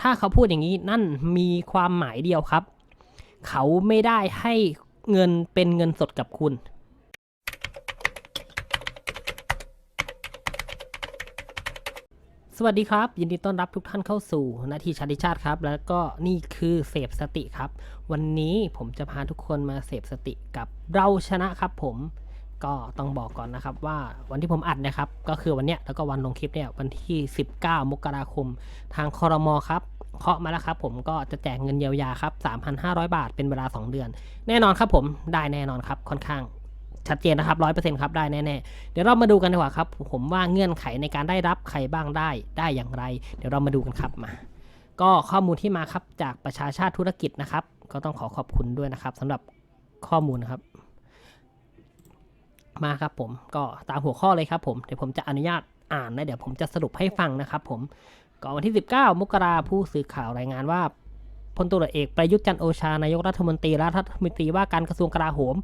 ถ้าเขาพูดอย่างนี้นั่นมีความหมายเดียวครับ เขาไม่ได้ให้เงินเป็นเงินสดกับคุณ สวัสดีครับ ยินดีต้อนรับทุกท่านเข้าสู่นาทีชาติชาติครับ แล้วก็นี่คือเสพสติครับ วันนี้ผมจะพาทุกคนมาเสพสติกับเราชนะครับผม ก็ต้องบอกก่อนนะครับว่าวันที่ผมอัดนะครับ ก็คือวันเนี้ยแล้วก็วันลงคลิปเนี่ยวันที่ 19 มกราคม ทางคอรมอครับเคาะมาแล้วครับผมก็จะแจกเงินเยียวยาครับ 3,500 บาทเป็นเวลา 2 เดือน แน่นอนครับผมได้แน่นอนครับค่อนข้างชัดเจนนะครับร้อยเปอร์เซ็นต์ครับได้แน่ๆ เดี๋ยวเรามาดูกันดีกว่าครับ ผมว่าเงื่อนไขในการได้รับใครบ้างได้ได้อย่างไร เดี๋ยวเรามาดูกันครับมา ก็ข้อมูลที่มาครับจากประชาชาติธุรกิจนะครับ ก็ต้องขอขอบคุณด้วยนะครับสำหรับข้อมูลนะครับ มาครับผมก็ตามหัวข้อเลยครับผมเดี๋ยวผมจะอนุญาตอ่านนะเดี๋ยวผมจะสรุปให้ฟังนะครับผมก็วันที่ 19 มกราผู้สื่อข่าวรายงานว่าพลตุรเอกประยุทธ์จันโอชานายกรัฐมนตรีและรัฐมนตรีว่าการกระทรวงกลาโหม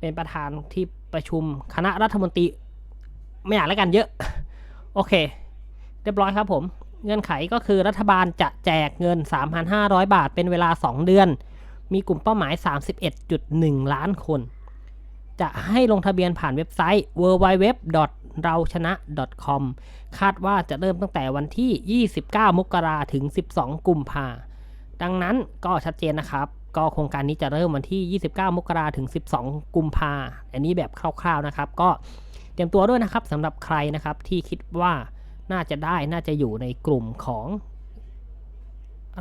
เป็นประธานที่ประชุมคณะรัฐมนตรีไม่อยากแล้วกันเยอะ โอเค เรียบร้อยครับผม เงื่อนไขก็คือรัฐบาลจะแจกเงิน 3,500 บาทเป็นเวลา 2 เดือน มีกลุ่มเป้าหมาย 31.1 ล้านคน จะให้ลงทะเบียนผ่านเว็บไซต์ www เราชนะ .com คาดว่าจะเริ่มตั้งแต่วันที่ 29 มกราถึง 12 กุมภาดังนั้นก็ชัดเจนนะครับ ก็โครงการนี้จะเริ่มวันที่ 29 มกราถึง 12 กุมภาอันนี้แบบคร่าวๆนะครับ ก็เตรียมตัวด้วยนะครับสำหรับใครนะครับที่คิดว่าน่าจะได้น่าจะอยู่ในกลุ่มของ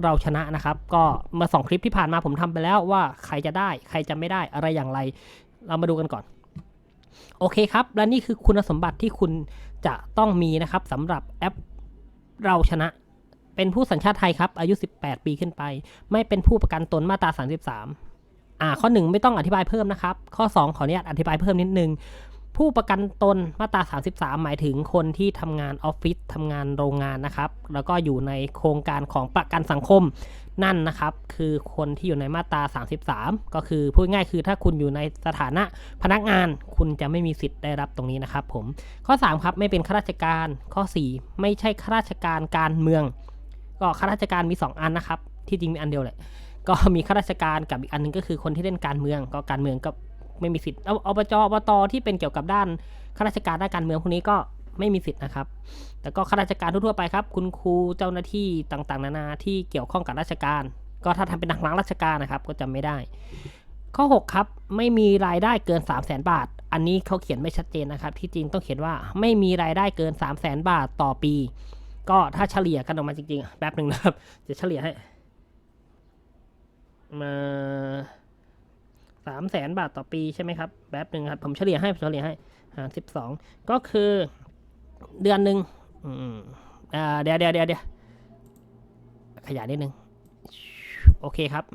เราชนะนะครับ ก็มาสองคลิปที่ผ่านมาผมทำไปแล้วว่าใครจะได้ ใครจะไม่ได้อะไรอย่างไร เรามาดูกันก่อน โอเคครับ และนี่คือคุณสมบัติที่คุณจะต้องมีนะครับสำหรับแอปเราชนะ เป็นผู้สัญชาติไทยครับ อายุ 18 ปีขึ้นไป ไม่เป็นผู้ประกันตนมาตรา 33อ่าข้อ 1 ไม่ต้องอธิบายเพิ่มนะครับ ข้อ 2 ขออนุญาตอธิบายเพิ่มนิดนึง ผู้ประกันตนมาตรา 33 หมายถึงคนที่ทำงานออฟฟิศทำงานโรงงานนะครับ แล้วก็อยู่ในโครงการของประกันสังคมนั่นนะครับ คือคนที่อยู่ในมาตรา 33 ก็คือพูดง่ายคือถ้าคุณอยู่ในสถานะพนักงาน คุณจะไม่มีสิทธิ์ได้รับตรงนี้นะครับผมข้อ 3 ครับไม่เป็นข้าราชการข้อ 4 ไม่ใช่ข้าราชการการเมือง ก็ข้าราชการมี 2 อันนะครับ ที่จริงมีอันเดียวแหละก็มีข้าราชการกับอีกอันหนึงก็คือคนที่เล่นการเมือง ก็การเมืองก็ ไม่มีสิทธิ์เอาอบจอบตที่เป็นเกี่ยวกับด้านข้าราชการด้านการเมืองพวกนี้ก็ไม่มีสิทธิ์นะครับ แต่ก็ข้าราชการทั่วๆไปครับ คุณครูเจ้าหน้าที่ต่างๆ นานาที่เกี่ยวข้องกับราชการ ก็ถ้าทำเป็นทางหลังราชการนะครับ ก็จะไม่ได้ ข้อ 6 ครับ ไม่มีรายได้เกิน 3 0 0 0 0 0 บาท อันนี้เขาเขียนไม่ชัดเจนนะครับ ที่จริงต้องเขียนว่าไม่มีรายได้เกิน 3 0 0 0 0 0 บาทต่อปี ก็ถ้าเฉลี่ยกันออกมาจริงๆแป๊บหนึ่งนะครับจะเฉลี่ยให้มา สามแสนบาทต่อปีใช่ไหมครับแป๊บหนึ่งครับผมเฉลี่ยให้เฉลี่ยให้หารสิบสองก็คือเดือนหนึ่งอ่าเดี๋ยวเดี๋ยวเดี๋ยวเดี๋ยวขยายนิดนึงโอเคครับ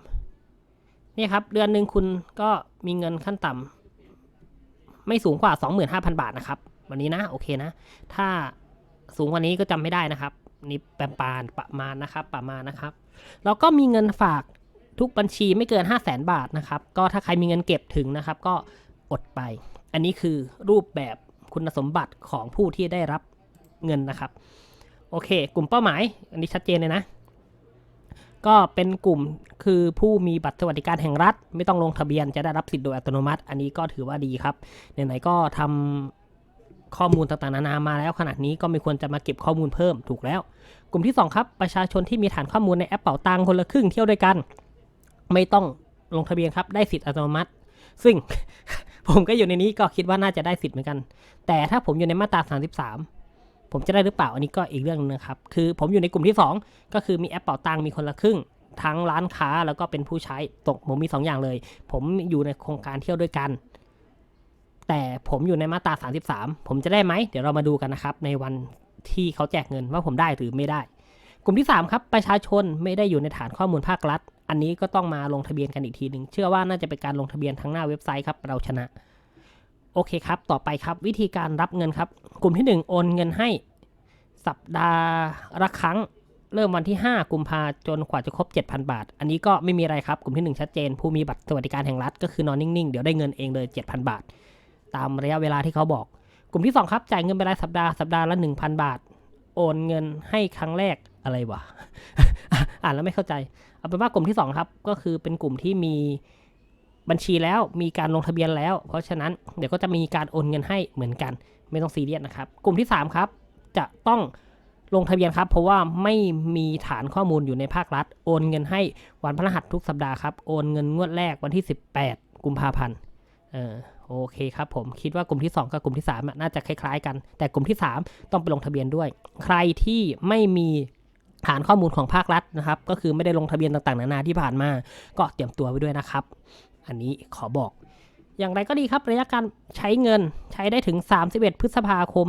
นี่ครับ เดือนหนึ่งคุณก็มีเงินขั้นต่ำไม่สูงกว่า 25,000 บาทนะครับ วันนี้นะ โอเคนะ ถ้าสูงกว่านี้ก็จำไม่ได้นะครับ นี่แปมปานประมาณนะครับ ประมาณนะครับ แล้วก็มีเงินฝาก ทุกบัญชีไม่เกิน 5 0 0แสนบาทนะครับ ก็ถ้าใครมีเงินเก็บถึงนะครับ ก็อดไป อันนี้คือรูปแบบคุณสมบัติของผู้ที่ได้รับเงินนะครับ โอเค กลุ่มเป้าหมาย อันนี้ชัดเจนเลยนะ ก็เป็นกลุ่มคือผู้มีบัตรสวัสดิการแห่งรัฐ ไม่ต้องลงทะเบียนจะได้รับสิทธิ์โดยอัตโนมัติ อันนี้ก็ถือว่าดีครับไหนๆก็ทำข้อมูลต่างๆนานามาแล้วขนาดนี้ก็ไม่ควรจะมาเก็บข้อมูลเพิ่มถูกแล้ว กลุ่มที่ 2 ครับ ประชาชนที่มีฐานข้อมูลในแอปเป๋าตังคนละครึ่งเที่ยวด้วยกัน ไม่ต้องลงทะเบียนครับ ได้สิทธิ์อัตโนมัติ ซึ่งผมก็อยู่ในนี้ก็คิดว่าน่าจะได้สิทธิ์เหมือนกัน แต่ถ้าผมอยู่ในมาตรา 33 ผมจะได้หรือเปล่าอันนี้ก็อีกเรื่องนึงนะครับ คือผมอยู่ในกลุ่มที่ 2 ก็คือมีแอปเป๋าตังมีคนละครึ่ง ทั้งร้านค้าแล้วก็เป็นผู้ใช้ตกผมมี 2 อย่างเลย ผมอยู่ในโครงการเที่ยวด้วยกัน แต่ผมอยู่ในมาตรา 33 ผมจะได้ไหมเดี๋ยวเรามาดูกันนะครับในวันที่เขาแจกเงินว่าผมได้หรือไม่ได้ กลุ่มที่ 3 ครับประชาชนไม่ได้อยู่ในฐานข้อมูลภาครัฐ อันนี้ก็ต้องมาลงทะเบียนกันอีกทีหนึ่งเชื่อว่าน่าจะเป็นการลงทะเบียนทั้งหน้าเว็บไซต์ครับ เราชนะ โอเคครับ ต่อไปครับวิธีการรับเงินครับ กลุ่มที่ 1 โอนเงินให้ สัปดาห์ละครั้ง เริ่มวันที่ 5 กุมภาจนกว่าจะครบ 7,000 บาท อันนี้ก็ไม่มีอะไรครับ กลุ่มที่ 1 ชัดเจน ผู้มีบัตรสวัสดิการแห่งรัฐก็คือนอนนิ่งๆ เดี๋ยวได้เงินเองเลย 7,000 บาท ตามระยะเวลาที่เขาบอก กลุ่มที่ 2 ครับ จ่ายเงินเป็นรายสัปดาห์ สัปดาห์ละ 1,000 บาท โอนเงินให้ครั้งแรกอะไรวะ อ่านแล้วไม่เข้าใจเอาเป็นว่ากลุ่มที่สองครับก็คือเป็นกลุ่มที่มีบัญชีแล้วมีการลงทะเบียนแล้ว เพราะฉะนั้นเดี๋ยวก็จะมีการโอนเงินให้เหมือนกัน ไม่ต้องซีเรียสนะครับ กลุ่มที่สามครับ จะต้องลงทะเบียนครับ เพราะว่าไม่มีฐานข้อมูลอยู่ในภาครัฐ โอนเงินให้วันพฤหัสทุกสัปดาห์ครับโอนเงินงวดแรกวันที่ 18 กุมภาพันธ์เออโอเคครับผมคิดว่ากลุ่มที่ 2 กับกลุ่มที่3น่าจะคล้ายๆ กัน แต่กลุ่มที่ 3 ต้องไปลงทะเบียนด้วย ใครที่ไม่มี ฐานข้อมูลของภาครัฐนะครับ ก็คือไม่ได้ลงทะเบียนต่างๆ นานาที่ผ่านมา ก็เตรียมตัวไว้ด้วยนะครับ อันนี้ขอบอก อย่างไรก็ดีครับระยะการใช้เงินใช้ได้ถึง 31 พฤษภาคม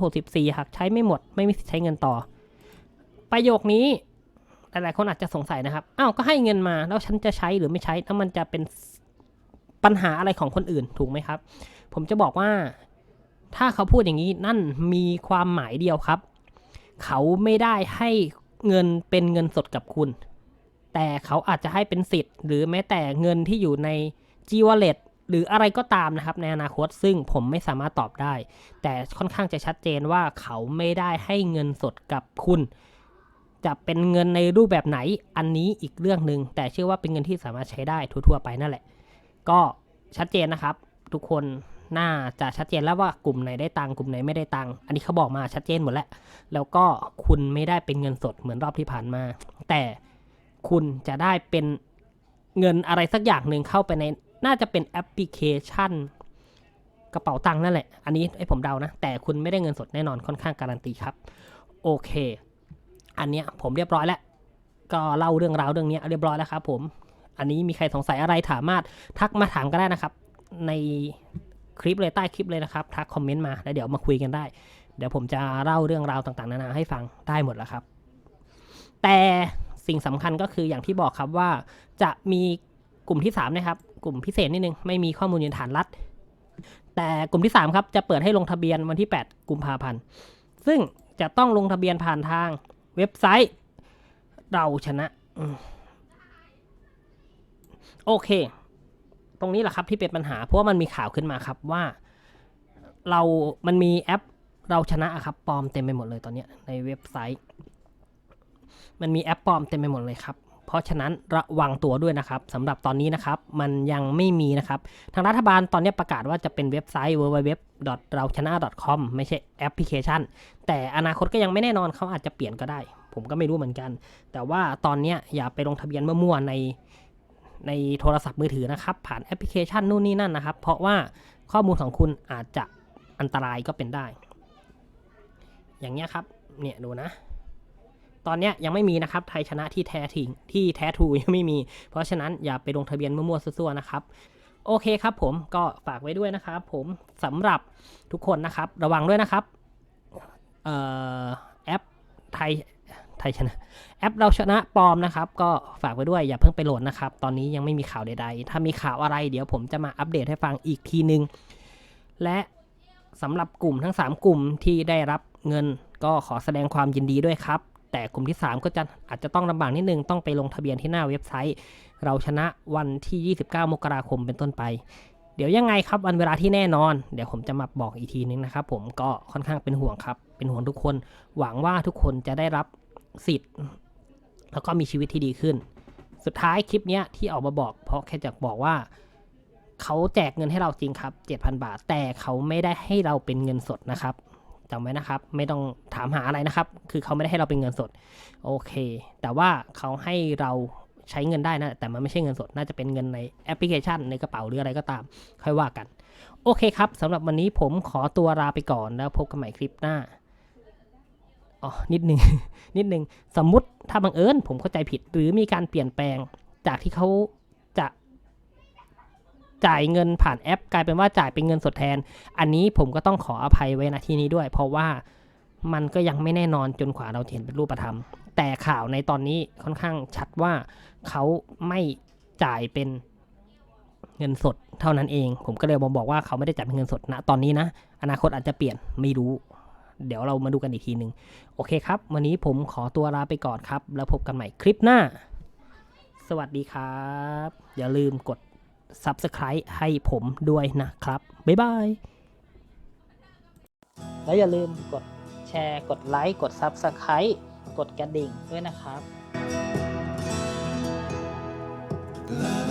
2564 หากใช้ไม่หมดไม่มีสิทธิ์ใช้เงินต่อ ประโยคนี้หลายๆคนอาจจะสงสัยนะครับ อ้าว ก็ให้เงินมา แล้วฉันจะใช้หรือไม่ใช้ แล้วมันจะเป็นปัญหาอะไรของคนอื่น ถูกไหมครับ ผมจะบอกว่า ถ้าเขาพูดอย่างนี้ นั่นมีความหมายเดียวครับ เขาไม่ได้ให้ เงินเป็นเงินสดกับคุณ แต่เขาอาจจะให้เป็นสิทธิ์ หรือแม้แต่เงินที่อยู่ใน G Wallet หรืออะไรก็ตามนะครับในอนาคตซึ่งผมไม่สามารถตอบได้ แต่ค่อนข้างจะชัดเจนว่าเขาไม่ได้ให้เงินสดกับคุณ จะเป็นเงินในรูปแบบไหนอันนี้อีกเรื่องหนึ่งแต่เชื่อว่าเป็นเงินที่สามารถใช้ได้ทั่วๆไปนั่นแหละ ก็ชัดเจนนะครับ ทุกคน น่าจะชัดเจนแล้วว่ากลุ่มไหนได้ตังค์กลุ่มไหนไม่ได้ตังค์อันนี้เขาบอกมาชัดเจนหมดแล้ว แล้วก็คุณไม่ได้เป็นเงินสดเหมือนรอบที่ผ่านมา แต่คุณจะได้เป็นเงินอะไรสักอย่างหนึ่งเข้าไปในน่าจะเป็นแอปพลิเคชัน กระเป๋าตังค์นั่นแหละ อันนี้ไอ้ผมเดานะ แต่คุณไม่ได้เงินสดแน่นอนค่อนข้างการันตีครับ โอเค อันเนี้ยผมเรียบร้อยแล้ว ก็เล่าเรื่องราวเรื่องนี้เรียบร้อยแล้วครับผม อันนี้มีใครสงสัยอะไรสามารถทักมาถามก็ได้นะครับ ใน คลิปเลยใต้คลิปเลยนะครับทักคอมเมนต์มาแล้วเดี๋ยวมาคุยกันได้ เดี๋ยวผมจะเล่าเรื่องราวต่างๆ นานาให้ฟังได้หมดแล้วครับ แต่สิ่งสำคัญก็คืออย่างที่บอกครับว่าจะมีกลุ่มที่3นะครับกลุ่มพิเศษนิดนึงไม่มีข้อมูลยืนฐานรัฐ แต่กลุ่มที่3ครับจะเปิดให้ลงทะเบียนวันที่ 8 กุมภาพันธ์ซึ่งจะต้องลงทะเบียนผ่านทางเว็บไซต์ เราชนะ โอเค ตรงนี้แหละครับที่เป็นปัญหาเพราะว่ามันมีข่าวขึ้นมาครับว่า เรามันมีแอปเราชนะครับปลอมเต็มไปหมดเลยตอนนี้ในเว็บไซต์ มันมีแอปปลอมเต็มไปหมดเลยครับ เพราะฉะนั้นระวังตัวด้วยนะครับสำหรับตอนนี้นะครับ มันยังไม่มีนะครับ ทางรัฐบาลตอนนี้ประกาศว่าจะเป็นเว็บไซต์ www เราชนะ .com ไม่ใช่แอปพลิเคชัน แต่อนาคตก็ยังไม่แน่นอนเขาอาจจะเปลี่ยนก็ได้ ผมก็ไม่รู้เหมือนกัน แต่ว่าตอนนี้อย่าไปลงทะเบียนมั่วๆใน ในโทรศัพท์มือถือนะครับ ผ่านแอปพลิเคชันนู่นนี่นั่นนะครับ เพราะว่าข้อมูลของคุณอาจจะอันตรายก็เป็นได้ อย่างเงี้ยครับ เนี่ยดูนะ ตอนเนี้ยยังไม่มีนะครับ ไทยชนะที่แท้ทิ้งที่แท้ทูยังไม่มี เพราะฉะนั้นอย่าไปลงทะเบียนมั่วๆซั่วๆนะครับโอเคครับผมก็ฝากไว้ด้วยนะครับ ผมสำหรับทุกคนนะครับ ระวังด้วยนะครับออแอปไทย ไทยชนะแอปเราชนะปลอมนะครับ ก็ฝากไว้ด้วยอย่าเพิ่งไปโหลดนะครับ ตอนนี้ยังไม่มีข่าวใดๆ ถ้ามีข่าวอะไรเดี๋ยวผมจะมาอัปเดตให้ฟังอีกทีนึง และสำหรับกลุ่มทั้ง 3 กลุ่มที่ได้รับเงิน ก็ขอแสดงความยินดีด้วยครับ แต่กลุ่มที่ 3 ก็จะอาจจะต้องลำบากนิดนึงต้องไปลงทะเบียนที่หน้าเว็บไซต์ เราชนะวันที่ 29 มกราคมเป็นต้นไปเดี๋ยวยังไงครับวันเวลาที่แน่นอน เดี๋ยวผมจะมาบอกอีกทีนึงนะครับผมก็ค่อนข้างเป็นห่วงครับ เป็นห่วงทุกคน หวังว่าทุกคนจะได้รับ สิทธิ์ แล้วก็มีชีวิตที่ดีขึ้น สุดท้ายคลิปเนี้ยที่ออกมาบอก เพราะแค่จะบอกว่าเขาแจกเงินให้เราจริงครับ 7,000 บาท แต่เขาไม่ได้ให้เราเป็นเงินสดนะครับจำไว้นะครับ ไม่ต้องถามหาอะไรนะครับ คือเขาไม่ได้ให้เราเป็นเงินสด โอเค แต่ว่าเขาให้เราใช้เงินได้นะ แต่มันไม่ใช่เงินสด น่าจะเป็นเงินในแอปพลิเคชัน ในกระเป๋าหรืออะไรก็ตาม ค่อยว่ากัน โอเคครับสำหรับวันนี้ผมขอตัวลาไปก่อนแล้วพบกันใหม่คลิปหน้า อ๋อนิดนึงนิดนึงสมมุติถ้าบังเอิญผมเข้าใจผิด หรือมีการเปลี่ยนแปลงจากที่เขาจะจ่ายเงินผ่านแอป กลายเป็นว่าจ่ายเป็นเงินสดแทน อันนี้ผมก็ต้องขออภัยไว้ณที่นี้ด้วย เพราะว่ามันก็ยังไม่แน่นอนจนกว่าเราเห็นเป็นรูปธรรม แต่ข่าวในตอนนี้ค่อนข้างชัดว่าเขาไม่จ่ายเป็นเงินสดเท่านั้นเอง ผมก็เลยมาบอกว่าเขาไม่ได้จ่ายเป็นเงินสดณตอนนี้นะ อนาคตอาจจะเปลี่ยนไม่รู้ เดี๋ยวเรามาดูกันอีกทีหนึ่งโอเคครับ วันนี้ผมขอตัวลาไปก่อนครับ แล้วพบกันใหม่คลิปหน้า สวัสดีครับ อย่าลืมกด Subscribe ให้ผมด้วยนะครับ บ๊ายบาย แล้วอย่าลืมกดแชร์ กดไลค์ กด Subscribe กดกระดิ่งด้วยนะครับ Love.